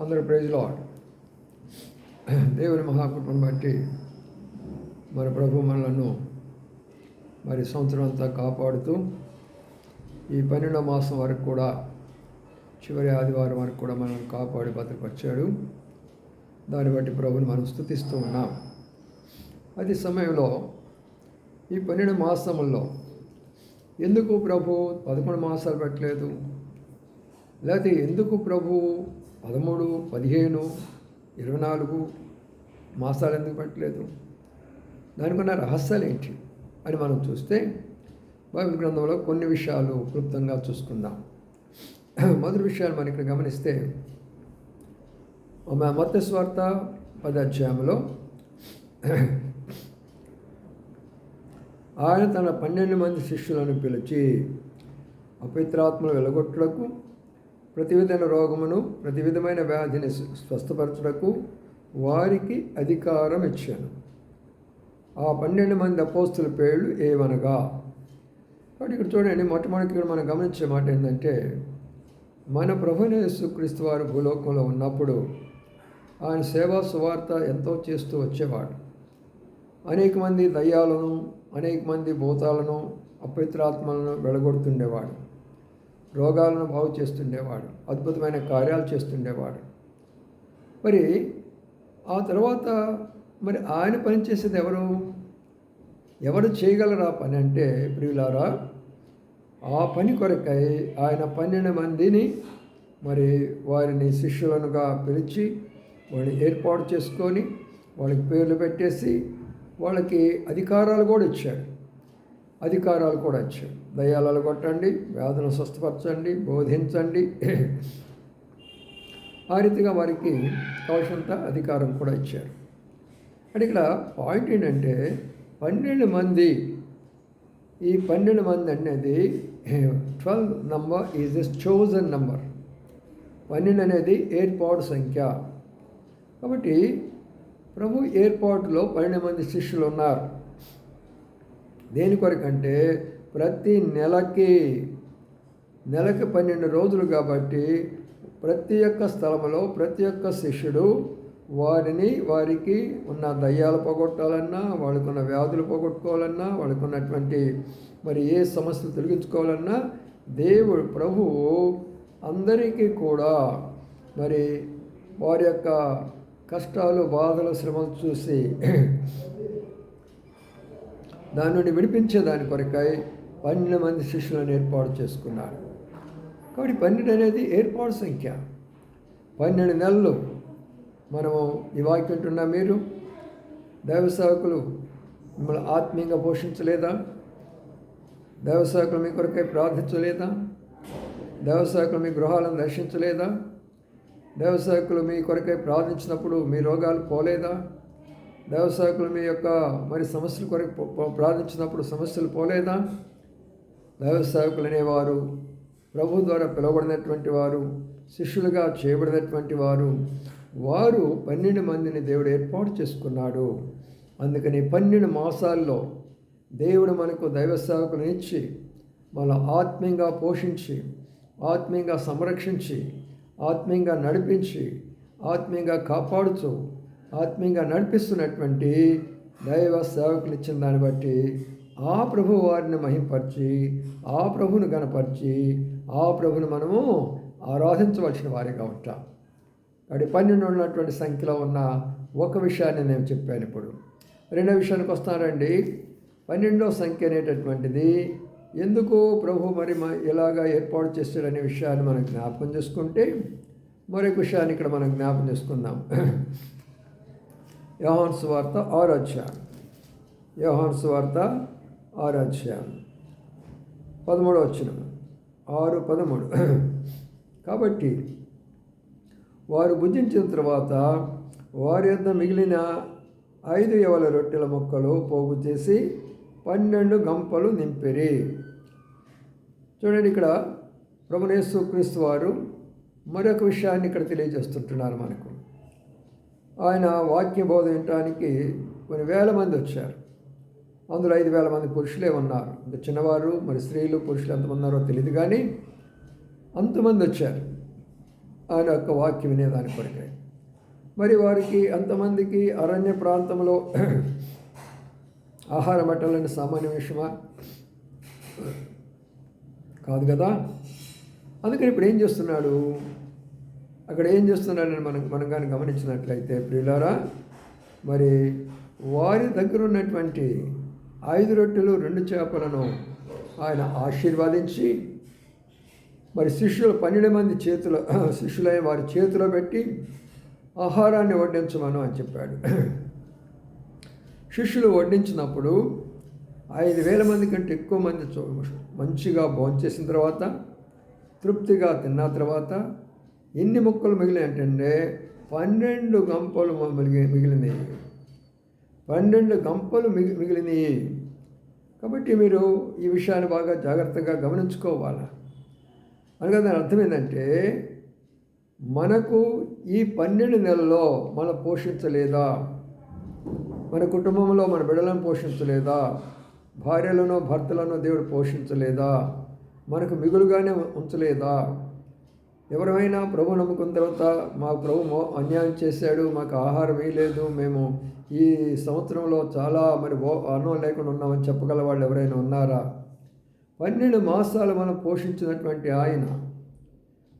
అందరూ ప్రైజ్లో దేవుని మహాకృపను బట్టి మన ప్రభు మనలను మరి సంవత్సరం అంతా కాపాడుతూ ఈ పన్నెండో మాసం వరకు కూడా చివరి ఆదివారం వరకు కూడా మనల్ని కాపాడి భద్రపరిచాడు దాన్ని బట్టి ప్రభుని మనం స్థుతిస్తూ ఉన్నాం. అది సమయంలో ఈ పన్నెండు మాసముల్లో ఎందుకు ప్రభు పదకొండు మాసాలు పెట్టలేదు? లేకపోతే ఎందుకు ప్రభు పదమూడు పదిహేను ఇరవై నాలుగు మాసాలు ఎందుకు పెట్టలేదు? దానికి ఉన్న రహస్యాలు ఏంటి అని మనం చూస్తే బైబిల్ గ్రంథంలో కొన్ని విషయాలు క్లుప్తంగా చూసుకుందాం. మొదటి విషయాలు మనం ఇక్కడ గమనిస్తే మత స్వార్థ పదాధ్యాయంలో ఆయన తన పన్నెండు మంది శిష్యులను పిలిచి అపవిత్రాత్మలు వెలగొట్టులకు ప్రతి విధమైన రోగమును ప్రతి విధమైన వ్యాధిని స్వస్థపరచుటకు వారికి అధికారం ఇచ్చాను. ఆ పన్నెండు మంది అపోస్తుల పేర్లు ఏమనగా? కాబట్టి ఇక్కడ చూడండి మొట్టమొదటి ఇక్కడ మనం గమనించే మాట ఏంటంటే మన ప్రభుని యేసుక్రీస్తు వారు భూలోకంలో ఉన్నప్పుడు ఆయన సేవా సువార్త ఎంతో చేస్తూ వచ్చేవాడు. అనేక మంది దయ్యాలను అనేక మంది భూతాలను అపవిత్రాత్మలను వెడగొడుతుండేవాడు రోగాలను బాగు చేస్తుండేవాడు అద్భుతమైన కార్యాలు చేస్తుండేవాడు. మరి ఆ తర్వాత మరి ఆయన పనిచేసేది ఎవరు? ఎవరు చేయగలరా పని అంటే ప్రియులారా ఆ పని కొరకై ఆయన పన్నెండు మందిని మరి వారిని శిష్యులనుగా పిలిచి వాళ్ళని ఏర్పాటు చేసుకొని వాళ్ళకి పేర్లు పెట్టేసి వాళ్ళకి అధికారాలు కూడా ఇచ్చాడు. అధికారాలు కూడా ఇచ్చాడు. దయ్యాలను కొట్టండి వ్యాధులను స్వస్థపరచండి బోధించండి. ఆ రీతిగా వారికి కావలసినంత అధికారం కూడా ఇచ్చారు. అంటే ఇక్కడ పాయింట్ ఏంటంటే పన్నెండు మంది ఈ పన్నెండు మంది అనేది twelve number is as chosen number. పన్నెండు అనేది ఏర్పాటు సంఖ్య. కాబట్టి ప్రభు ఏర్పాటులో పన్నెండు మంది శిష్యులు ఉన్నారు. దేని కొరకంటే ప్రతి నెలకి నెలకి పన్నెండు రోజులు కాబట్టి ప్రతి ఒక్క స్థలంలో ప్రతి ఒక్క శిష్యుడు వారిని వారికి ఉన్న దయ్యాలు పోగొట్టాలన్నా వాళ్ళకున్న ఉన్న వ్యాధులు పోగొట్టుకోవాలన్నా వాళ్ళకు ఉన్నటువంటి మరి ఏ సమస్యలు తొలగించుకోవాలన్నా దేవుడు ప్రభువు అందరికీ కూడా మరి వారి యొక్క కష్టాలు బాధలు శ్రమలు చూసి దాని నుండి విడిపించే దాని కొరకై పన్నెండు మంది శిష్యులను ఏర్పాటు చేసుకున్నారు. కాబట్టి పన్నెండు అనేది ఏర్పాటు సంఖ్య. పన్నెండు నెలలు మనము ఈ వాక్యం మీరు? దైవ సేవకులు మిమ్మల్ని ఆత్మీయంగా పోషించలేదా? దైవ సేవకులు మీ కొరకై ప్రార్థించలేదా? దైవ సేవకులు మీ గృహాలను దర్శించలేదా దైవ సేవకులు మీ కొరకై ప్రార్థించినప్పుడు మీ రోగాలు పోలేదా? దేవసాకులు మీ యొక్క మరి సమస్యల కొరకు ప్రార్థించినప్పుడు సమస్యలు పోలేదా? దైవసేవకులు అనేవారు ప్రభు ద్వారా పిలువబడినటువంటి వారు శిష్యులుగా చేయబడినటువంటి వారు వారు పన్నెండు మందిని దేవుడు ఏర్పాటు చేసుకున్నాడు. అందుకని పన్నెండు మాసాల్లో దేవుడు మనకు దైవ సేవకులను ఇచ్చి మన ఆత్మీయంగా పోషించి ఆత్మీయంగా సంరక్షించి ఆత్మీయంగా నడిపించి ఆత్మీయంగా కాపాడుతూ ఆత్మీయంగా నడిపిస్తున్నటువంటి దైవ సేవకులు ఇచ్చిన దాన్ని బట్టి ఆ ప్రభు వారిని మహింపరిచి ఆ ప్రభుని గనపరిచి ఆ ప్రభుని మనము ఆరాధించవలసిన వారిగా ఉంటాం. అడి పన్నెండు ఉన్నటువంటి సంఖ్యలో ఉన్న ఒక విషయాన్ని నేను చెప్పాను ఇప్పుడు. రెండో విషయానికి వస్తానండి. పన్నెండో సంఖ్య అనేటటువంటిది ఎందుకు ప్రభు మరి ఇలాగా ఏర్పాటు చేస్తాడనే విషయాన్ని మనం జ్ఞాపకం చేసుకుంటే మరొక విషయాన్ని ఇక్కడ మనం జ్ఞాపకం చేసుకుందాం. యోహాన్ సువార్త ఆరాధ్యాయం యోహాన్ సువార్త ఆరాధ్యాయం పదమూడు వచ్చిన ఆరు పదమూడు. కాబట్టి వారు భుజించిన తర్వాత వారి యొక్క మిగిలిన ఐదు యవల రొట్టెల మొక్కలు పోగు చేసి పన్నెండు గంపలు నింపిరి. చూడండి ఇక్కడ ప్రభునేశ్వ క్రీస్తు వారు మరొక విషయాన్ని ఇక్కడ తెలియజేస్తుంటున్నారు మనకు. ఆయన వాక్య బోధ వినటానికి కొన్ని వేల మంది వచ్చారు. అందులో ఐదు వేల మంది పురుషులే ఉన్నారు. అంటే చిన్నవారు మరి స్త్రీలు పురుషులు ఎంతమంది ఉన్నారో తెలియదు కానీ అంతమంది వచ్చారు. ఆయన యొక్క వాక్యం వినేదాని కొరకే. మరి వారికి అంతమందికి అరణ్య ప్రాంతంలో ఆహారం పెట్టాలని సామాన్య విషయమా? కాదు కదా. అందుకని ఇప్పుడు ఏం చేస్తున్నాడు? అక్కడ ఏం చేస్తున్నాడని మనం మనం కానీ గమనించినట్లయితే ప్రియులారా మరి వారి దగ్గర ఉన్నటువంటి ఐదు రొట్టెలు రెండు చేపలను ఆయన ఆశీర్వదించి మరి శిష్యులు పన్నెండు మంది చేతుల శిష్యులైన వారి చేతిలో పెట్టి ఆహారాన్ని వడ్డించమను అని చెప్పాడు. శిష్యులు వడ్డించినప్పుడు ఐదు వేల మంది కంటే ఎక్కువ మంది మంచిగా భోంచేసిన తర్వాత తృప్తిగా తిన్న తర్వాత ఎన్ని ముక్కలు మిగిలినాయంటే పన్నెండు గంపలు మిగిలి మిగిలినాయి. పన్నెండు గంపలు మిగి మిగిలినాయి. కాబట్టి మీరు ఈ విషయాన్ని బాగా జాగ్రత్తగా గమనించుకోవాలి. అనగా దాని అర్థం ఏంటంటే మనకు ఈ పన్నెండు నెలల్లో మనం పోషించలేదా? మన కుటుంబంలో మన బిడ్డలను పోషించలేదా? భార్యలను భర్తలను దేవుడు పోషించలేదా? మనకు మిగులుగానే ఉంచలేదా? ఎవరైనా ప్రభు నమ్ముకున్న తర్వాత మా ప్రభు అన్యాయం చేశాడు మాకు ఆహారం వేయలేదు మేము ఈ సంవత్సరంలో చాలా మరి అన్నం లేకుండా ఉన్నామని చెప్పగల వాళ్ళు ఎవరైనా ఉన్నారా? పన్నెండు మాసాలు మనం పోషించినటువంటి ఆయన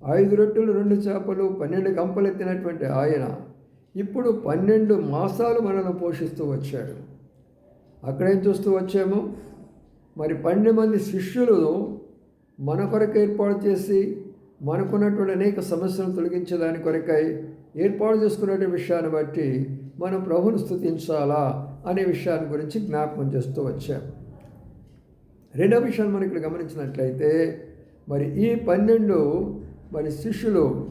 ఐదు రొట్టెలు రెండు చేపలు పన్నెండు గంపలు ఎత్తినటువంటి ఆయన ఇప్పుడు పన్నెండు మాసాలు మనల్ని పోషిస్తూ వచ్చాడు. అక్కడేం చూస్తూ వచ్చాము? మరి పన్నెండు మంది శిష్యులు మన కొరకు ఏర్పాటు చేసి మనకున్నటువంటి అనేక సమస్యలను తొలగించేదాని కొరకై ఏర్పాటు చేసుకునే విషయాన్ని బట్టి మనం ప్రభుని స్థుతించాలా అనే విషయాన్ని గురించి జ్ఞాపకం చేస్తూ వచ్చాం. రెండో విషయాన్ని మనం ఇక్కడ గమనించినట్లయితే మరి ఈ పన్నెండు మరి శిష్యులు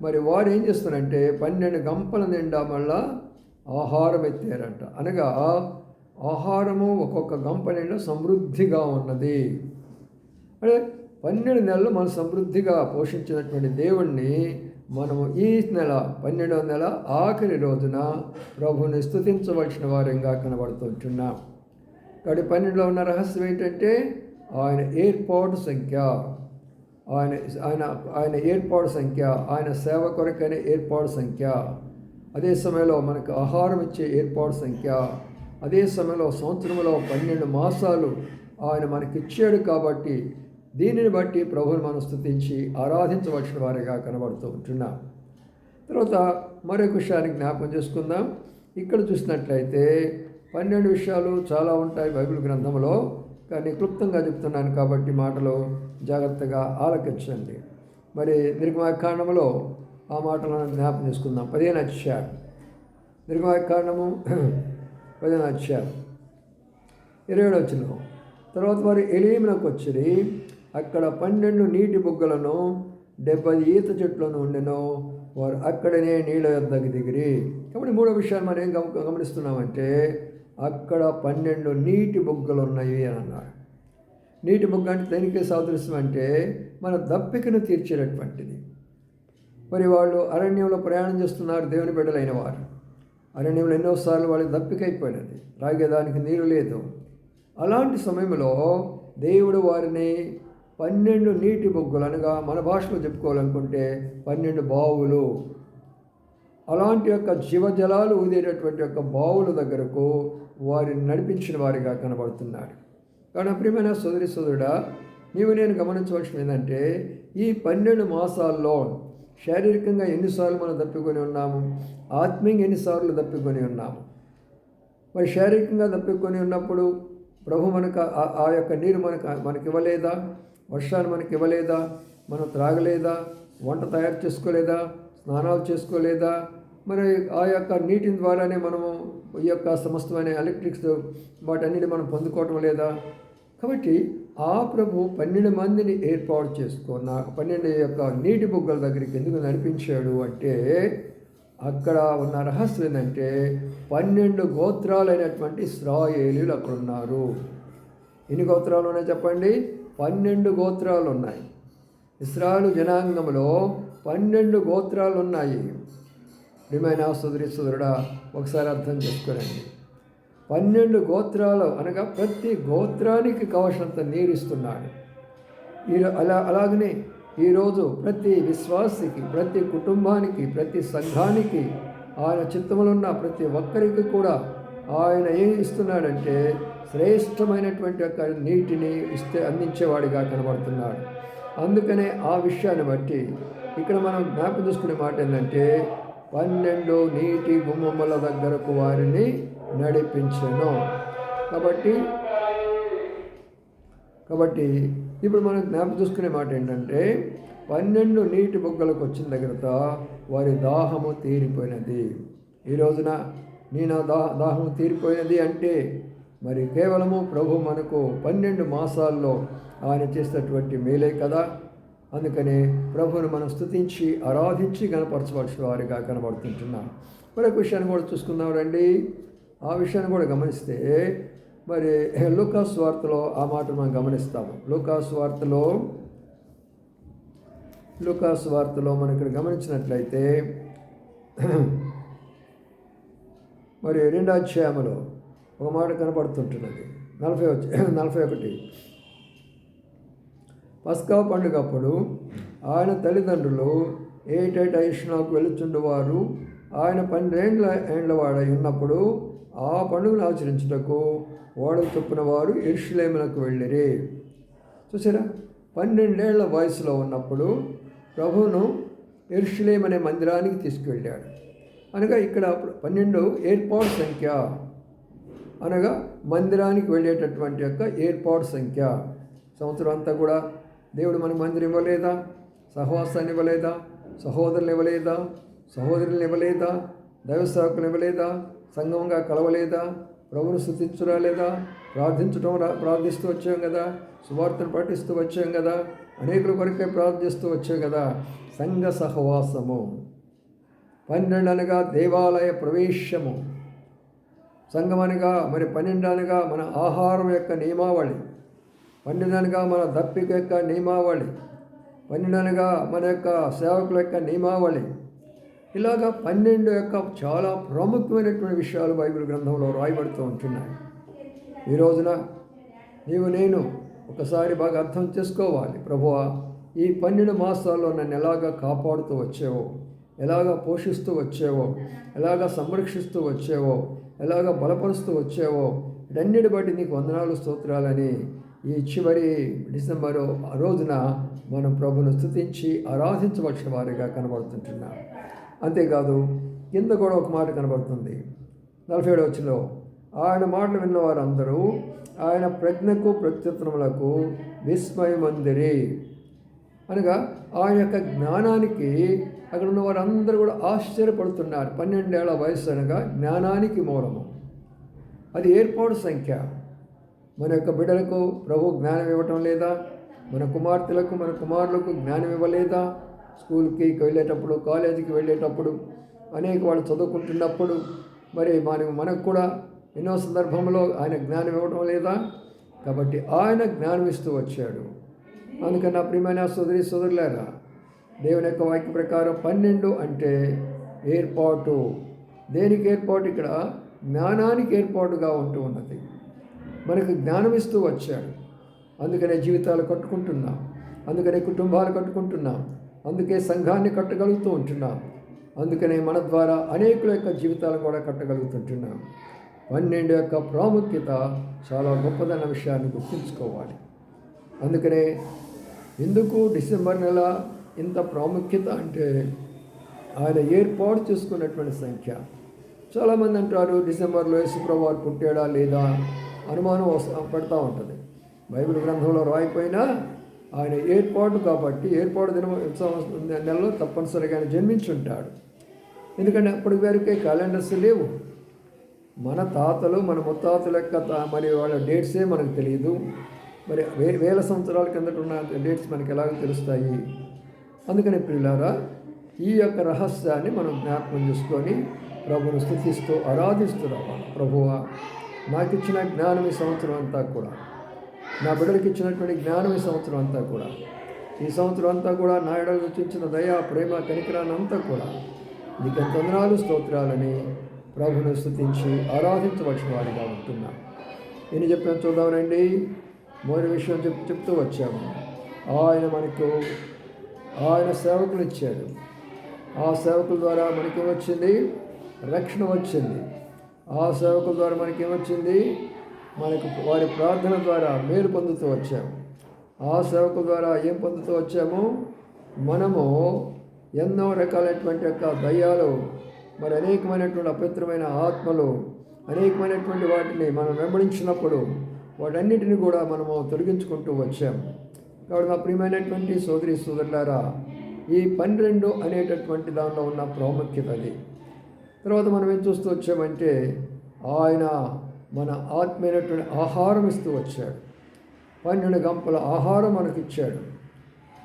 మరి వారు ఏం చేస్తారంటే పన్నెండు గంపల నిండా మళ్ళా ఆహారం ఎత్తారంట. అనగా ఆహారము ఒక్కొక్క గంప నిండా సమృద్ధిగా ఉన్నది. అంటే పన్నెండు నెలలు మనం సమృద్ధిగా పోషించినటువంటి దేవుణ్ణి మనము ఈ నెల పన్నెండవ నెల ఆఖరి రోజున ప్రభుని స్థుతించవలసిన వారంగా కనబడుతుంటున్నాం కాబట్టి పన్నెండులో ఉన్న రహస్యం ఏంటంటే ఆయన ఏర్పాటు సంఖ్య. ఆయన ఆయన ఆయన ఏర్పాటు సంఖ్య ఆయన సేవ కొరకైన ఏర్పాటు సంఖ్య. అదే సమయంలో మనకు ఆహారం ఇచ్చే ఏర్పాటు సంఖ్య. అదే సమయంలో సంవత్సరంలో పన్నెండు మాసాలు ఆయన మనకిచ్చాడు కాబట్టి దీనిని బట్టి ప్రభువుని మనం స్థుతించి ఆరాధించవలసిన వారిగా కనబడుతూ ఉంటున్నాం. తర్వాత మరొక విషయాన్ని జ్ఞాపకం చేసుకుందాం. ఇక్కడ చూసినట్లయితే పన్నెండు విషయాలు చాలా ఉంటాయి బైబిల్ గ్రంథంలో కానీ క్లుప్తంగా చెప్తున్నాను కాబట్టి మాటలు జాగ్రత్తగా ఆలకించండి. మరి నిర్గమాకాండంలో ఆ మాటలను జ్ఞాపకం చేసుకుందాం. పదిహేను అధ్యాయం. నిర్గమాకాండము పదిహేను అధ్యాయం. ఇరవై ఏడు వచ్చిన తర్వాత వారు ఎలీమునకు వచ్చి అక్కడ పన్నెండు నీటి బుగ్గలను డెబ్బై ఈత చెట్లను ఉండెను. వారు అక్కడనే నీళ్ళ యొద్దకు దిగిరి. కాబట్టి మూడో విషయాలు మనం ఏం గమ- గమనిస్తున్నామంటే అక్కడ పన్నెండు నీటి బుగ్గలు ఉన్నాయి అని అన్నారు. నీటి బుగ్గ అంటే దేనికి సాదృశ్యం అంటే మన దప్పికను తీర్చేటటువంటిది. మరి వాళ్ళు అరణ్యంలో ప్రయాణం చేస్తున్నారు దేవుని బిడ్డలైన వారు. అరణ్యంలో ఎన్నోసార్లు వాళ్ళకి దప్పికైపోయినది తాగేదానికి నీరు లేదు. అలాంటి సమయంలో దేవుడు వారిని పన్నెండు నీటి బొగ్గులు అనగా మన భాషలో చెప్పుకోవాలనుకుంటే పన్నెండు బావులు. అలాంటి యొక్క జీవజలాలు ఊదేటటువంటి యొక్క బావుల దగ్గరకు వారిని నడిపించిన వారిగా కనబడుతున్నాడు. కానీ ప్రియమైన సోదరి సోదరుడా నీవు నేను గమనించవలసిన ఏంటంటే ఈ పన్నెండు మాసాల్లో శారీరకంగా ఎన్నిసార్లు మనం తప్పికొని ఉన్నాము? ఆత్మీయంగా ఎన్నిసార్లు తప్పికొని ఉన్నాము? మరి శారీరకంగా తప్పికొని ఉన్నప్పుడు ప్రభు మనకు ఆ- ఆ యొక్క నీరు మనకు మనకి ఇవ్వలేదా వర్షాన్ని మనకి ఇవ్వలేదా? మనం త్రాగలేదా? వంట తయారు చేసుకోలేదా? స్నానాలు చేసుకోలేదా? మరి ఆ యొక్క నీటిని ద్వారానే మనము ఈ యొక్క సమస్తమైన ఎలక్ట్రిక్స్ వాటన్నిటి మనం పొందుకోవటం లేదా? కాబట్టి ఆ ప్రభు పన్నెండు మందిని ఏర్పాటు చేసుకున్న పన్నెండు యొక్క నీటి బుగ్గల దగ్గరికి ఎందుకు నడిపించాడు అంటే అక్కడ ఉన్న రహస్యం ఏంటంటే పన్నెండు గోత్రాలైనటువంటి స్రాయేలీలు అక్కడ ఉన్నారు ఎన్ని గోత్రాలు ఉన్నాయి చెప్పండి? పన్నెండు గోత్రాలు ఉన్నాయి ఇస్రాయలు జనాంగంలో పన్నెండు గోత్రాలు ఉన్నాయి ప్రియమైన సుదరి సుదరుడా ఒకసారి అర్థం చేసుకోనండి. పన్నెండు గోత్రాలు అనగా ప్రతి గోత్రానికి కవశంత నీరు ఇస్తున్నాడు ఈ అలా అలాగనే ఈరోజు ప్రతి విశ్వాసికి ప్రతి కుటుంబానికి ప్రతి సంఘానికి ఆయన చిత్తములో ఉన్న ప్రతి ఒక్కరికి కూడా ఆయన ఏం ఇస్తున్నాడంటే శ్రేష్టమైనటువంటి యొక్క నీటిని ఇస్తే అందించేవాడిగా కనబడుతున్నాడు. అందుకనే ఆ విషయాన్ని బట్టి ఇక్కడ మనం జ్ఞాపకం చేసుకునే మాట ఏంటంటే పన్నెండు నీటి గుమ్మముల దగ్గరకు వారిని నడిపించను. కాబట్టి కాబట్టి ఇప్పుడు మనం జ్ఞాపకం చూసుకునే మాట ఏంటంటే పన్నెండు నీటి బొగ్గలకు వచ్చిన దగ్గరత వారి దాహము తీరిపోయినది. ఈ రోజున నీ నా దా దాహము తీరిపోయినది అంటే మరి కేవలము ప్రభు మనకు పన్నెండు మాసాల్లో ఆయన చేసినటువంటి మేలే కదా. అందుకనే ప్రభుని మనం స్తుతించి ఆరాధించి గణపరచవలసిన వారిగా కనబడుతుంటున్నాం. మరొక విషయాన్ని కూడా చూసుకుందాం రండి. ఆ విషయాన్ని కూడా గమనిస్తే మరి లూకాస్ వార్తలో ఆ మాట మనం గమనిస్తాము. లూకాస్ వార్తలో లూకాస్ వార్తలో మనం ఇక్కడ గమనించినట్లయితే మరి రెండో అధ్యాయంలో ఒక మాట కనబడుతుంటున్నది. నలభై వచ్చి నలభై ఒకటి. పస్కా పండుగప్పుడు ఆయన తల్లిదండ్రులు ఏటేట ఇష్నాకు వెళుచుండువారు ఆయన పన్నెండేండ్ల ఏండ్లవాడై ఉన్నప్పుడు ఆ పండుగను ఆచరించుటకు ఓడలు చొప్పున వారు ఎరుషులేములకు వెళ్ళిరి. చూసారా? పన్నెండేళ్ళ వయసులో ఉన్నప్పుడు ప్రభువును ఎరుషులేం అనే మందిరానికి తీసుకువెళ్ళాడు అనగా ఇక్కడ పన్నెండు ఏర్పాటు సంఖ్య. అనగా మందిరానికి వెళ్ళేటటువంటి యొక్క ఏర్పాటు సంఖ్య. సంవత్సరం అంతా కూడా దేవుడు మనకు మందిరం ఇవ్వలేదా? సహవాసాన్ని ఇవ్వలేదా? సహోదరులు ఇవ్వలేదా? సహోదరులు ఇవ్వలేదా? దైవ సేవకులు ఇవ్వలేదా? సంఘంగా కలవలేదా? ప్రభును స్థుతించురా లేదా ప్రార్థించడం రా ప్రార్థిస్తూ వచ్చాం కదా? సువార్తను పాటిస్తూ వచ్చాం కదా? అనేకుల కొరకే ప్రార్థిస్తూ వచ్చాం కదా? సంఘ సహవాసము. పన్నెండు అనగా దేవాలయ ప్రవేశము. సంఘమనగా మరి పన్నెండు అనగా మన ఆహారం యొక్క నియమావళి. పన్నెండనగా మన దప్పిక యొక్క నియమావళి. పన్నెండనగా మన యొక్క సేవకుల యొక్క నియమావళి. ఇలాగా పన్నెండు యొక్క చాలా ప్రాముఖ్యమైనటువంటి విషయాలు బైబిల్ గ్రంథంలో రాయబడుతూ ఉంటున్నాయి. ఈ రోజున నీవు నేను ఒకసారి బాగా అర్థం చేసుకోవాలి. ప్రభువా ఈ పన్నెండు మాసాల్లో నన్ను ఎలాగ కాపాడుతూ వచ్చేవో ఎలాగ పోషిస్తూ వచ్చేవో ఎలాగ సంరక్షిస్తూ వచ్చేవో ఎలాగ బలపరుస్తూ వచ్చావో వీటన్నిటి బట్టి నీకు వందనాలు స్తోత్రాలని ఈ చివరి డిసెంబరు ఆ రోజున మనం ప్రభును స్థుతించి ఆరాధించవలసిన వారిగా కనబడుతుంటున్నాం. అంతేకాదు కింద కూడా ఒక మాట కనబడుతుంది. నలభై ఏడు వచ్చిలో ఆయన మాటలు విన్న వారందరూ ఆయన ప్రజ్ఞకు ప్రత్యుత్తరములకు విస్మయమందిరి. అనగా ఆయన యొక్క జ్ఞానానికి అక్కడ ఉన్న వారందరూ కూడా ఆశ్చర్యపడుతున్నారు. పన్నెండేళ్ళ వయసు అనగా జ్ఞానానికి మూలము. అది ఏర్పాటు సంఖ్య. మన యొక్క బిడ్డలకు ప్రభు జ్ఞానం ఇవ్వటం లేదా మన కుమార్తెలకు మన కుమారులకు జ్ఞానం ఇవ్వలేదా? స్కూల్కి వెళ్ళేటప్పుడు కాలేజీకి వెళ్ళేటప్పుడు అనేక వాళ్ళు చదువుకుంటున్నప్పుడు మరి మన మనకు కూడా ఎన్నో సందర్భంలో ఆయన జ్ఞానం ఇవ్వడం లేదా? కాబట్టి ఆయన జ్ఞానం ఇస్తూ వచ్చాడు. అందుకని నా ప్రియమైన సోదరి సోదరులారా దేవుని యొక్క వాక్య ప్రకారం పన్నెండు అంటే ఏర్పాటు. దేనికి ఏర్పాటు? ఇక్కడ జ్ఞానానికి ఏర్పాటుగా ఉంటూ ఉన్నది. మనకు జ్ఞానం ఇస్తూ వచ్చాడు. అందుకనే జీవితాలు కట్టుకుంటున్నాం. అందుకనే కుటుంబాలు కట్టుకుంటున్నాం. అందుకే సంఘాన్ని కట్టగలుగుతూ ఉంటున్నాం. అందుకనే మన ద్వారా అనేకుల యొక్క జీవితాలు కూడా కట్టగలుగుతుంటున్నాం. పన్నెండు యొక్క ప్రాముఖ్యత చాలా గొప్పదన్న విషయాన్ని గుర్తుంచుకోవాలి. అందుకనే ఎందుకు డిసెంబర్ నెల ఇంత ప్రాముఖ్యత అంటే ఆయన ఏర్పాటు చేసుకున్నటువంటి సంఖ్య. చాలామంది అంటారు డిసెంబర్లో శుక్రవారం పుట్టాడా లేదా? అనుమానం పడతా ఉంటుంది. బైబిల్ గ్రంథంలో రాయిపోయినా ఆయన ఏర్పాటు కాబట్టి ఏర్పాటు దిన నెలలో తప్పనిసరిగా ఆయన జన్మించుంటాడు. ఎందుకంటే అప్పటి వరకే క్యాలెండర్స్ లేవు. మన తాతలు మన ముత్తాతల యొక్క మరి వాళ్ళ డేట్సే మనకు తెలియదు మరి వే వేల సంవత్సరాల కిందట ఉన్న డేట్స్ మనకి ఎలాగో తెలుస్తాయి. అందుకని పిల్లారా ఈ యొక్క రహస్యాన్ని మనం జ్ఞాపకం చేసుకొని ప్రభును స్థుతిస్తూ ఆరాధిస్తూ రావాలి. ప్రభువా నాకు ఇచ్చిన జ్ఞానం ఈ సంవత్సరం అంతా కూడా. నా బిడ్డలకి ఇచ్చినటువంటి జ్ఞానం ఈ సంవత్సరం అంతా కూడా. ఈ సంవత్సరం అంతా కూడా నా ఎడల దయా ప్రేమ కనికరాన్ని కూడా నీకు ఎంత వందనాలు స్తోత్రాలని ప్రభును స్థుతించి ఆరాధించవలసిన వారిగా ఉంటున్నా. నేను చెప్పాను చూద్దామనండి. మొదటి విషయం చెప్ చెప్తూ వచ్చాము. ఆయన మనకు ఆయన సేవకులు ఇచ్చాడు. ఆ సేవకుల ద్వారా మనకేమొచ్చింది రక్షణ వచ్చింది. ఆ సేవకుల ద్వారా మనకేమొచ్చింది మనకు వారి ప్రార్థన ద్వారా మేలు పొందుతూ వచ్చాము. ఆ సేవకుల ద్వారా ఏం పొందుతూ వచ్చాము? మనము ఎన్నో రకాలైనటువంటి యొక్క దయ్యాలు మరి అనేకమైనటువంటి అపవిత్రమైన ఆత్మలు అనేకమైనటువంటి వాటిని మనం వెంబడించినప్పుడు వాటన్నిటిని కూడా మనము తొలగించుకుంటూ వచ్చాము. కాబట్టి నా ప్రియమైనటువంటి సోదరి సోదరులారా ఈ పన్నెండు అనేటటువంటి దానిలో ఉన్న ప్రాముఖ్యత అది. తర్వాత మనం ఏం చూస్తూ వచ్చామంటే ఆయన మన ఆత్మైనటువంటి ఆహారం ఇస్తూ వచ్చాడు. పన్నెండు గంపల ఆహారం మనకి ఇచ్చాడు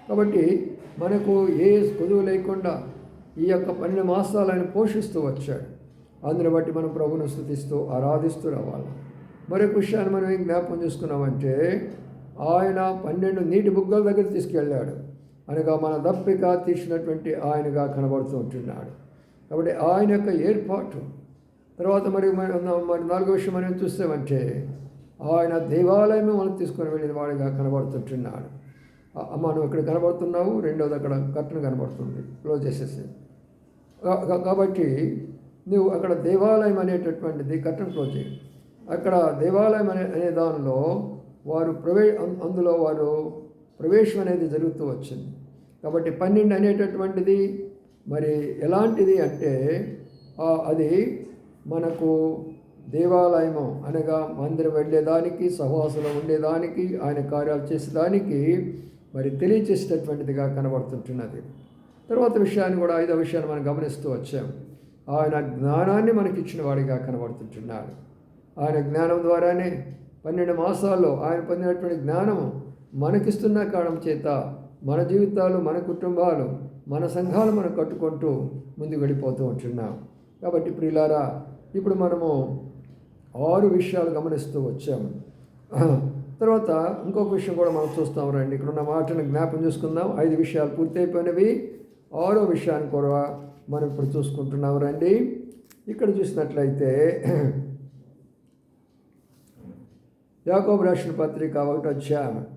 కాబట్టి మనకు ఏ కొదువు లేకుండా ఈ యొక్క పన్నెండు మాసాలు ఆయన పోషిస్తూ వచ్చాడు. అందుని బట్టి మనం ప్రభును స్థుతిస్తూ ఆరాధిస్తూ రావాలి. మరొక విషయాన్ని మనం ఏం జ్ఞాపం చేసుకున్నామంటే ఆయన పన్నెండు నీటి బుగ్గల దగ్గర తీసుకెళ్ళాడు. అనగా మన దప్పిక తీసినటువంటి ఆయనగా కనబడుతూ ఉంటున్నాడు. కాబట్టి ఆయన యొక్క ఏర్పాటు. తర్వాత మరి మరి నాలుగో విషయం మనం చూస్తామంటే ఆయన దేవాలయం మనం తీసుకొని వెళ్ళిన వాడిగా కనబడుతుంటున్నాడు. మనం ఇక్కడ కనబడుతున్నావు? రెండోది అక్కడ కట్టను కనబడుతుంది. క్లోజ్ చేసేసి కాబట్టి నువ్వు అక్కడ దేవాలయం అనేటటువంటిది కట్టను క్లోజ్ చేయి. అక్కడ దేవాలయం అనే అనే దానిలో వారు ప్రవే అందులో వారు ప్రవేశం అనేది జరుగుతూ వచ్చింది. కాబట్టి పన్నెండు అనేటటువంటిది మరి ఎలాంటిది అంటే అది మనకు దేవాలయము అనగా మందిరం వెళ్ళేదానికి సహవాసంలో ఉండేదానికి ఆయన కార్యాలు చేసేదానికి మరి తెలియచేసేటటువంటిదిగా కనబడుతుంటున్నది. తర్వాత విషయాన్ని కూడా ఐదో విషయాన్ని మనం గమనిస్తూ వచ్చాం. ఆయన జ్ఞానాన్ని మనకి ఇచ్చిన వాడిగా కనబడుతుంటున్నాడు. ఆయన జ్ఞానం ద్వారానే పన్నెండు మాసాల్లో ఆయన పొందినటువంటి జ్ఞానం మనకిస్తున్న కారణం చేత మన జీవితాలు మన కుటుంబాలు మన సంఘాలు మనం కట్టుకుంటూ ముందుకు వెళ్ళిపోతూ ఉంటున్నాం. కాబట్టి ప్రియులారా ఇప్పుడు మనము ఆరు విషయాలు గమనిస్తూ వచ్చాము తర్వాత ఇంకొక విషయం కూడా మనం చూస్తాం రండి. ఇక్కడ ఉన్న మాటను జ్ఞాపం చేసుకుందాం. ఐదు విషయాలు పూర్తయిపోయినవి. ఆరో విషయాన్ని కూడా మనం ఇప్పుడు చూసుకుంటున్నాం రండి. ఇక్కడ చూసినట్లయితే యాకోబు రాసిన పత్రిక ఒకటి అధ్యాయం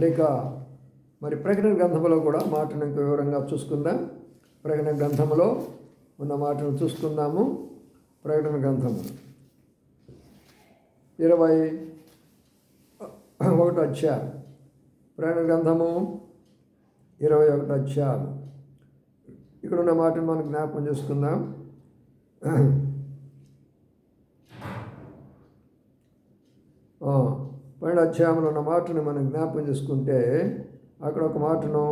లేక మరి ప్రకటన గ్రంథంలో కూడా మాటను ఇంకా వివరంగా చూసుకుందాం. ప్రకటన గ్రంథంలో ఉన్న మాటను చూసుకుందాము. ప్రకటన గ్రంథము. ఇరవై ఒకటి అధ్యాయం. ప్రకటన గ్రంథము ఇరవై ఒకటి అధ్యాయం. ఇక్కడ ఉన్న మాటను మనం జ్ఞాపకం చేసుకుందాం. పైన పన్నెండు అధ్యాయంలో ఉన్న మాటను మనం జ్ఞాపకం చేసుకుంటే అక్కడ ఒక మాటను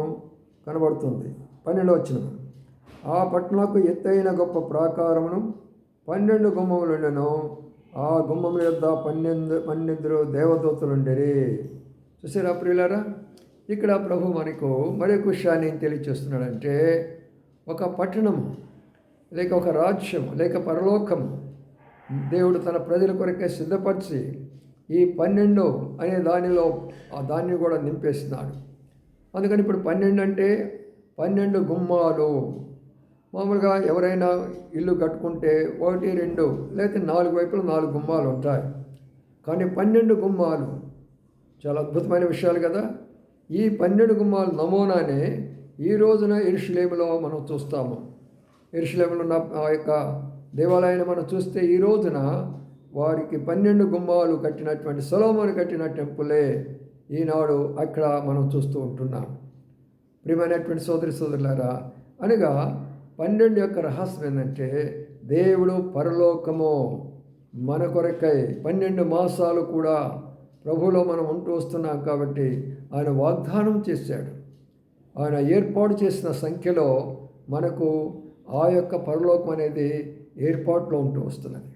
కనబడుతుంది. పన్నెండు వచ్చిన ఆ పట్టణకు ఎత్తైన గొప్ప ప్రాకారమును పన్నెండు గుమ్మములుండెను ఆ గుమ్మముల యొద్ద పన్నెండు పన్నెండు దేవదూతలుండేరి చూసారా ప్రియులారా? ఇక్కడ ప్రభు మనకు మరొక విషయాన్ని ఏం తెలియచేస్తున్నాడంటే ఒక పట్టణము లేక ఒక రాజ్యం లేక పరలోకం దేవుడు తన ప్రజల కొరకే సిద్ధపరిచి ఈ పన్నెండు అనే దానిలో ఆ దాన్ని కూడా నింపేస్తున్నాడు అందుకని ఇప్పుడు పన్నెండు అంటే పన్నెండు గుమ్మాలు. మామూలుగా ఎవరైనా ఇల్లు కట్టుకుంటే ఒకటి రెండు లేకపోతే నాలుగు వైపులు నాలుగు గుమ్మాలు ఉంటాయి. కానీ పన్నెండు గుమ్మాలు చాలా అద్భుతమైన విషయాలు కదా. ఈ పన్నెండు గుమ్మాలు నమూనానే ఈ రోజున ఇరుషులేములో మనం చూస్తాము. ఎరుషులేములో ఉన్న ఆ యొక్క దేవాలయాన్ని మనం చూస్తే ఈ రోజున వారికి పన్నెండు గుమ్మాలు కట్టినటువంటి సొలోమోని కట్టిన టెంపులే ఈనాడు అక్కడ మనం చూస్తూ ఉంటున్నాం. ప్రియమైనటువంటి సోదరి సోదరులారా అనగా పన్నెండు యొక్క రహస్యం ఏంటంటే దేవుడు పరలోకము మన కొరకై పన్నెండు మాసాలు కూడా ప్రభులో మనం ఉంటూ వస్తున్నాం కాబట్టి ఆయన వాగ్దానం చేశాడు. ఆయన ఏర్పాటు చేసిన సంఖ్యలో మనకు ఆ యొక్క పరలోకం అనేది ఏర్పాటులో ఉంటూ వస్తున్నది.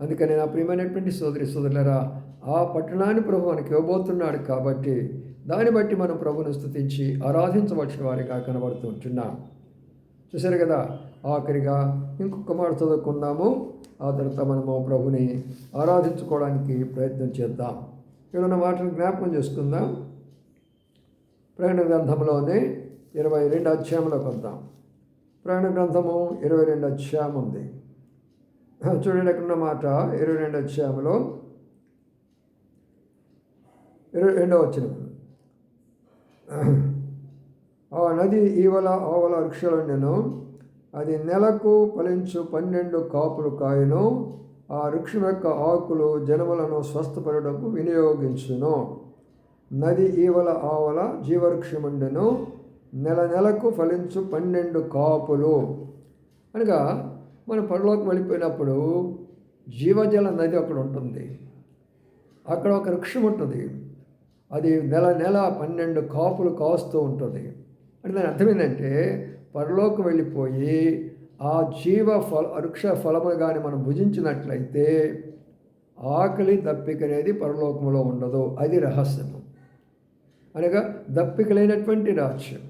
అందుకని నా ప్రియమైనటువంటి సోదరి సోదరులరా ఆ పట్టణాన్ని ప్రభు మనకి ఇవ్వబోతున్నాడు కాబట్టి దాన్ని బట్టి మనం ప్రభుని స్థుతించి ఆరాధించవలసిన వారిగా కనబడుతూ ఉంటున్నాం. చూశారు కదా ఆఖరిగా ఇంకొక మాట చదువుకున్నాము ఆ తర్వాత మనము ప్రభుని ఆరాధించుకోవడానికి ప్రయత్నం చేద్దాం. ఇక్కడ ఉన్న మాటను జ్ఞాపకం చేసుకుందాం? ప్రయాణ గ్రంథంలోనే ఇరవై రెండు అధ్యాయంలోకి వద్దాం ప్రయాణ గ్రంథము ఇరవై రెండు అధ్యాయం ఉంది. చూడండి అక్కడ ఉన్న మాట ఇరవై రెండు అధ్యాయంలో ఇరవై రెండవ వచ్చిన ఆ నది ఈవల ఆవల వృక్షలుండెను అది నెలకు ఫలించు పన్నెండు కాపులు కాయను ఆ వృక్షం యొక్క ఆకులు జనములను స్వస్థపడటకు వినియోగించును. నది ఈవల ఆవల జీవవృక్షముండెను నెల నెలకు ఫలించు పన్నెండు కాపులు. అనగా మనం పరలోకి వెళ్ళిపోయినప్పుడు జీవజల నది అక్కడ ఉంటుంది. అక్కడ ఒక వృక్షం ఉంటుంది. అది నెల నెల పన్నెండు కాపులు కాస్తూ ఉంటుంది. అంటే దాని అర్థం ఏంటంటే పరలోకి వెళ్ళిపోయి ఆ జీవ ఫల వృక్ష ఫలము కానీ మనం భుజించినట్లయితే ఆకలి దప్పిక అనేది పరలోకంలో ఉండదు. అది రహస్యము. అనగా దప్పిక లేనటువంటి రాజ్యం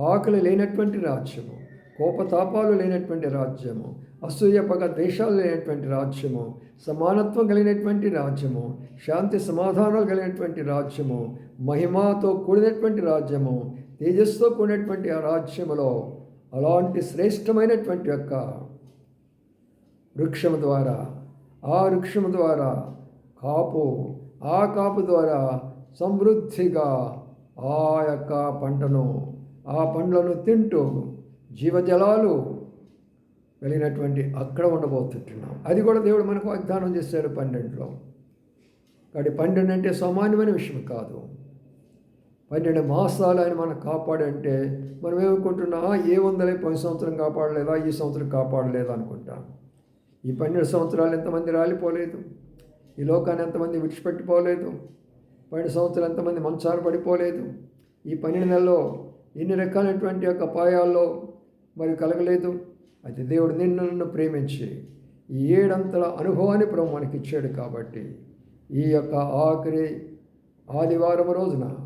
ఆకలి లేనటువంటి రాజ్యము. కోపతాపాలు లేనటువంటి రాజ్యము అసూయ పగ దేశాలు లేనటువంటి రాజ్యము సమానత్వం కలిగినటువంటి రాజ్యము శాంతి సమాధానాలు కలిగినటువంటి రాజ్యము మహిమతో కూడినటువంటి రాజ్యము తేజస్సుతో కూడినటువంటి ఆ రాజ్యములో అలాంటి శ్రేష్టమైనటువంటి యొక్క వృక్షము ద్వారా ఆ వృక్షము ద్వారా కాపు ఆ కాపు ద్వారా సమృద్ధిగా ఆ యొక్క పంటను ఆ పండ్లను తింటూ జీవజలాలు వెళ్ళినటువంటి అక్కడ ఉండబోతుంటున్నాం. అది కూడా దేవుడు మనకు వాగ్దానం చేశాడు పన్నెండులో. కాబట్టి పన్నెండు అంటే సామాన్యమైన విషయం కాదు. పన్నెండు మాసాలు ఆయన మనం కాపాడంటే మనం ఏమనుకుంటున్నా? ఏ వందలే పది సంవత్సరం కాపాడలేదా? ఈ సంవత్సరం కాపాడలేదా? అనుకుంటాం. ఈ పన్నెండు సంవత్సరాలు ఎంతమంది రాలిపోలేదు? ఈ లోకాన్ని ఎంతమంది విడిచిపెట్టిపోలేదు? పన్నెండు సంవత్సరాలు ఎంతమంది మంచాలు పడిపోలేదు? ఈ పన్నెండు నెలలో ఎన్ని రకాలైనటువంటి యొక్క అపాయాల్లో మరి కలగలేదు. అయితే దేవుడు నిన్ను నన్ను ప్రేమించి ఈ ఏడంతల అనుభవాన్ని ప్రభు ఇచ్చాడు కాబట్టి ఈ యొక్క ఆఖరి ఆదివారం రోజున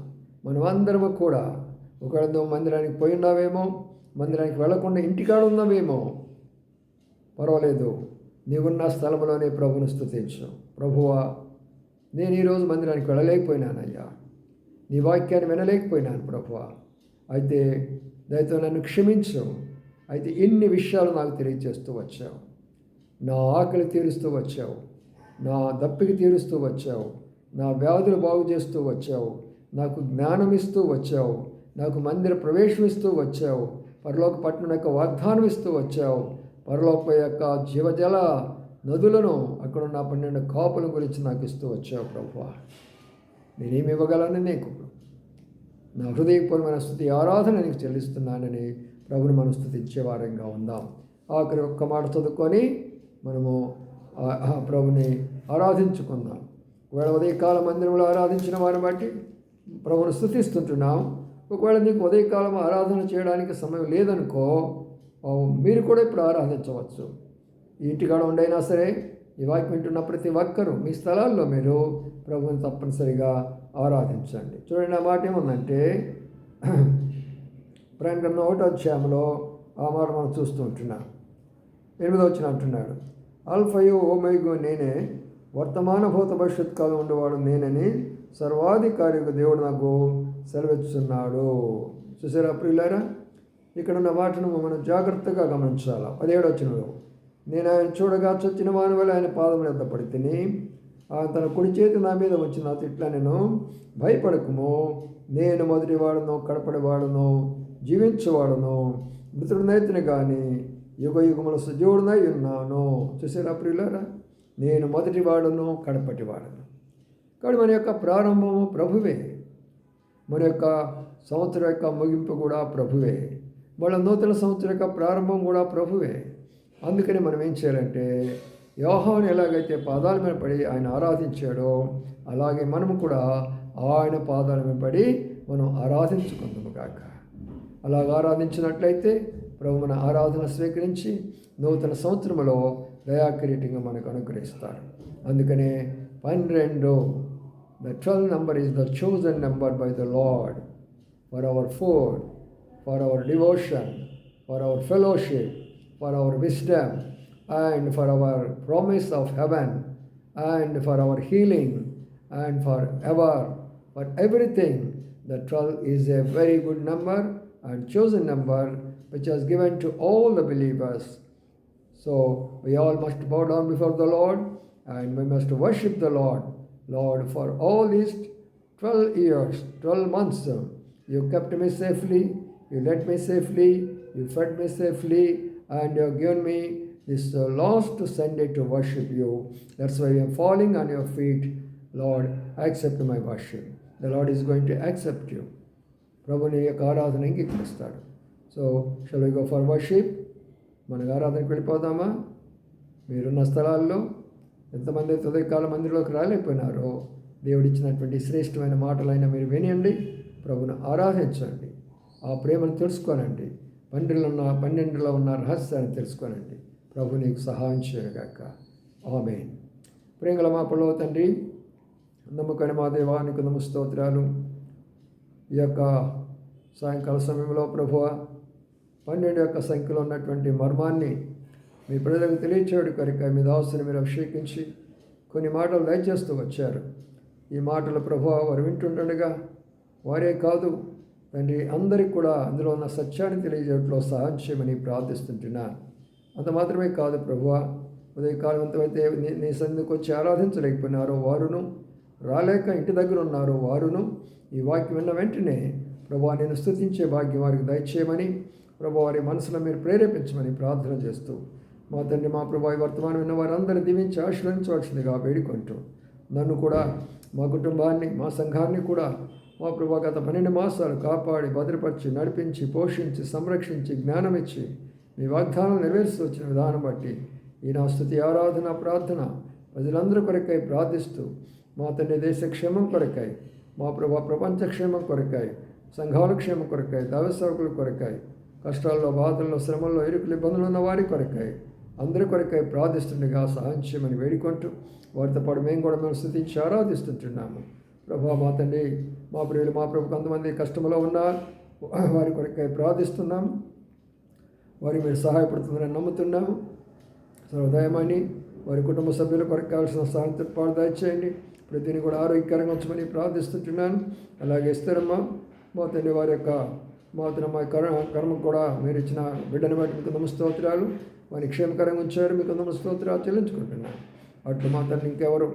మనమందరము కూడా ఒకవేళ మందిరానికి పోయినావేమో మందిరానికి వెళ్ళకుండా ఇంటికాడ ఉన్నావేమో పర్వాలేదు. నీవున్న స్థలంలోనే ప్రభును స్థుతించు. ప్రభువా నేను ఈరోజు మందిరానికి వెళ్ళలేకపోయినానయ్యా. నీ వాక్యాన్ని వినలేకపోయినాను ప్రభువా. అయితే దయతో నన్ను క్షమించు. అయితే ఇన్ని విషయాలు నాకు తెలియజేస్తూ వచ్చావు? నా ఆకలి తీరుస్తూ వచ్చావు. నా దప్పికి తీరుస్తూ వచ్చావు. నా వ్యాధులు బాగు చేస్తూ వచ్చావు. నాకు జ్ఞానం ఇస్తూ వచ్చావు. నాకు మందిర ప్రవేశం ఇస్తూ వచ్చావు. పరలోక పట్టణం యొక్క వాగ్దానం ఇస్తూ వచ్చావు. పరలోక యొక్క జీవజల నదులను అక్కడ ఉన్న పన్నెండు కాపుల గురించి నాకు ఇస్తూ వచ్చావు ప్రభు. నేనేమి ఇవ్వగలను నీకు? నా హృదయపూర్వమైన స్థుతి ఆరాధన నీకు చెల్లిస్తున్నానని ప్రభుని మనం స్థుతించే వారంగా ఉందాం. ఆఖరి ఒక్క మాట చదువుకొని మనము ప్రభుని ఆరాధించుకుందాం. ఒకవేళ ఉదయకాల మందిరంలో ఆరాధించిన వారిని బట్టి ప్రభుని స్థుతిస్తుంటున్నాం. ఒకవేళ నీకు ఉదయకాలం ఆరాధన చేయడానికి సమయం లేదనుకో మీరు కూడా ఇప్పుడు ఆరాధించవచ్చు. ఇంటికాడ ఉండైనా సరే ఈ వాక్యం వింటున్న ప్రతి ఒక్కరూ మీ స్థలాల్లో మీరు ప్రభుని తప్పనిసరిగా ఆరాధించండి. చూడండి ఆ మాట ఏముందంటే ప్రయాణ ఒకటో అధ్యాయంలో ఆ మాట మనం చూస్తూ ఉంటున్నాం. ఎనిమిదో వచ్చిన అంటున్నాడు అల్ఫయో ఓమైగో నేనే వర్తమాన భూత భవిష్యత్ కాలం ఉండేవాడు నేనని సర్వాధికారిగా దేవుడు నాకు సెలవిస్తున్నాడు చూసారా ప్రియులారా? ఇక్కడ ఉన్న మాటను మనం జాగ్రత్తగా గమనించాలా? పదిహేడు వచ్చినలో నేను ఆయన చూడగా చచ్చిన మానవులు ఆయన పాదం ఎంత పడితేని తన కుడి చేతి నా మీద వచ్చిన తిట్ల నేను భయపడకుము. నేను మొదటివాడును కడపడివాడును జీవించేవాడును. మృతుడినైతిని కానీ యుగ యుగముల సజీవుడినై ఉన్నాను. చూసారా ప్రియులారా? నేను మొదటివాడును కడపటివాడును కాబట్టి మన యొక్క ప్రారంభము ప్రభువే. మన యొక్క సంవత్సరం యొక్క ముగింపు కూడా ప్రభువే. వాళ్ళ నూతన సంవత్సరం యొక్క ప్రారంభం కూడా ప్రభువే. అందుకని మనం ఏం చేయాలంటే వ్యవహారం ఎలాగైతే పాదాల మీద పడి ఆయన ఆరాధించాడో అలాగే మనము కూడా ఆయన పాదాల మీద పడి మనం ఆరాధించుకుందాము కాక అలాగ ఆరాధించినట్లయితే ప్రభు మన ఆరాధన స్వీకరించి నూతన సంవత్సరంలో దయాకిరీటంగా మనకు అనుగ్రహిస్తారు. అందుకనే పన్నెండు the twelve number is the chosen number by the Lord for our food for our devotion for our fellowship for our wisdom and for our promise of heaven and for our healing and for ever for everything the twelve is a very good number and chosen number which was given to all the believers. So we all must bow down before the Lord and we must worship the Lord. Lord, for all these 12 years, 12 months, You kept me safely, you led me safely, you fed me safely, and you have given me this uh, last Sunday to worship you. That's why I am falling on your feet. Lord, accept my worship. The Lord is going to accept you. ప్రభుని యొక్క ఆరాధన అంగీకరిస్తాడు. So shall go for worship మనకు ఆరాధనకు వెళ్ళిపోదామా? మీరున్న స్థలాల్లో ఎంతమంది అయితే ఉదయకాల మందిరంలోకి రాలేకపోయినారో దేవుడిచ్చినటువంటి శ్రేష్టమైన మాటలైనా మీరు వినండి ప్రభును ఆరాధించండి ఆ ప్రేమను తెలుసుకోనండి పన్నెండులో ఉన్న పన్నెండులో ఉన్న రహస్యాన్ని తెలుసుకోనండి. ప్రభు నీకు సహాయం చేయగాక ఆమె ప్రేమల మా తండ్రి నమ్మకని మా దేవానికి నమస్తోత్రాలు ఈ యొక్క సాయంకాల సమయంలో ప్రభువ పన్నెండు యొక్క సంఖ్యలో ఉన్నటువంటి మర్మాన్ని మీ ప్రజలకు తెలియచేయడు కనుక మీ దాసుని మీరు అభిషేకించి కొన్ని మాటలు దయచేస్తూ వచ్చారు. ఈ మాటలు ప్రభు వారు వింటుండగా వారే కాదు తండ్రి అందరికి కూడా అందులో ఉన్న సత్యాన్ని తెలియజేయడంలో సహాయం చేయమని ప్రార్థిస్తుంటున్నాను అంత మాత్రమే కాదు ప్రభువ ఉదయకాలం ఎంతవైతే నీ నీ వచ్చి ఆరాధించలేకపోయినారో వారును రాలేక ఇంటి దగ్గర ఉన్నారో వారును ఈ వాక్యం విన్న వెంటనే ప్రభా నేను స్థుతించే భాగ్యం వారికి దయచేయమని ప్రభు వారి మనసులో మీరు ప్రేరేపించమని ప్రార్థన చేస్తూ మా తండ్రి మా ప్రభా ఈ వర్తమానం విన్న వారందరూ దీవించి ఆశ్రయించవలసిందిగా వేడుకుంటూ నన్ను కూడా మా కుటుంబాన్ని మా సంఘాన్ని కూడా మా ప్రభా గత పన్నెండు మాసాలు కాపాడి భద్రపరిచి నడిపించి పోషించి సంరక్షించి జ్ఞానం ఇచ్చి మీ వాగ్దానం నెరవేరుస్తూ వచ్చిన విధానం బట్టి ఈ నా స్థుతి ఆరాధన ప్రార్థన ప్రజలందరూ కొరకై ప్రార్థిస్తూ మా తండ్రి దేశ క్షేమం కొరకాయి మా ప్రభా ప్రపంచ క్షేమం కొరకాయి సంఘాల క్షేమ కొరకాయి దైవసేవకుల కొరకాయి కష్టాల్లో బాధల్లో శ్రమల్లో ఇరుకులు ఇబ్బందులు ఉన్న వారి కొరకాయి. అందరి కొరకై ప్రార్థిస్తుండగా సహాయం చేయమని వేడుకుంటూ వారితో పాటు మేము కూడా మేము స్థుతించి ఆరాధిస్తుంటున్నాము. ప్రభా మా తండ్రి మా ప్రియులు మా ప్రభు కొంతమంది కష్టంలో ఉన్నారు వారి కొరకాయ ప్రార్థిస్తున్నాం. వారికి మీరు సహాయపడుతుందని నమ్ముతున్నాము. సర్వదయమని వారి కుటుంబ సభ్యుల కొరకు కావాల్సిన సహాయం పాటు దయచేయండి. ప్రతిని కూడా ఆరోగ్యకరంగా ఉంచమని ప్రార్థిస్తుంటున్నాను. అలాగే ఇస్తారమ్మా మా తండ్రి వారి యొక్క మా మా కర్మ కర్మకు కూడా మీరు ఇచ్చిన బిడ్డని బట్టి మీకు నమస్తోత్రాలు వారిని క్షేమకరంగా ఉంచారు మీకు నమస్తోత్రాలు చెల్లించుకుంటున్నాను. అట్లు మా తండ్రి ఇంకెవరు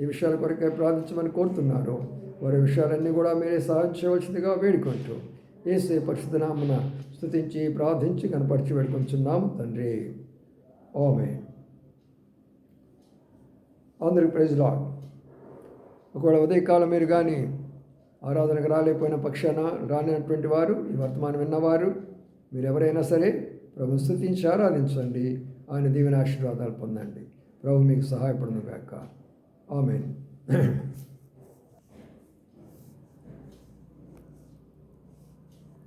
ఈ విషయాల కొరకే ప్రార్థించమని కోరుతున్నారు వారి విషయాలన్నీ కూడా మీరే సహాయం చేయవలసిందిగా వేడుకుంటూ ఏసే పరిశుద్ధనామన స్థుతించి ప్రార్థించి కనపరిచి వేడుకొంచున్నాం తండ్రి. ఓమే అందరికి ప్రైజ్ లాడ్. ఒకవేళ ఉదయకాలం మీరు కానీ ఆరాధనకు రాలేకపోయిన పక్షాన రానినటువంటి వారు ఈ వర్తమానం విన్నవారు మీరు ఎవరైనా సరే ప్రభు స్థుతించి ఆరాధించండి. ఆయన దీవెన ఆశీర్వాదాలు పొందండి. ప్రభు మీకు సహాయపడను గాక. ఆమెన్.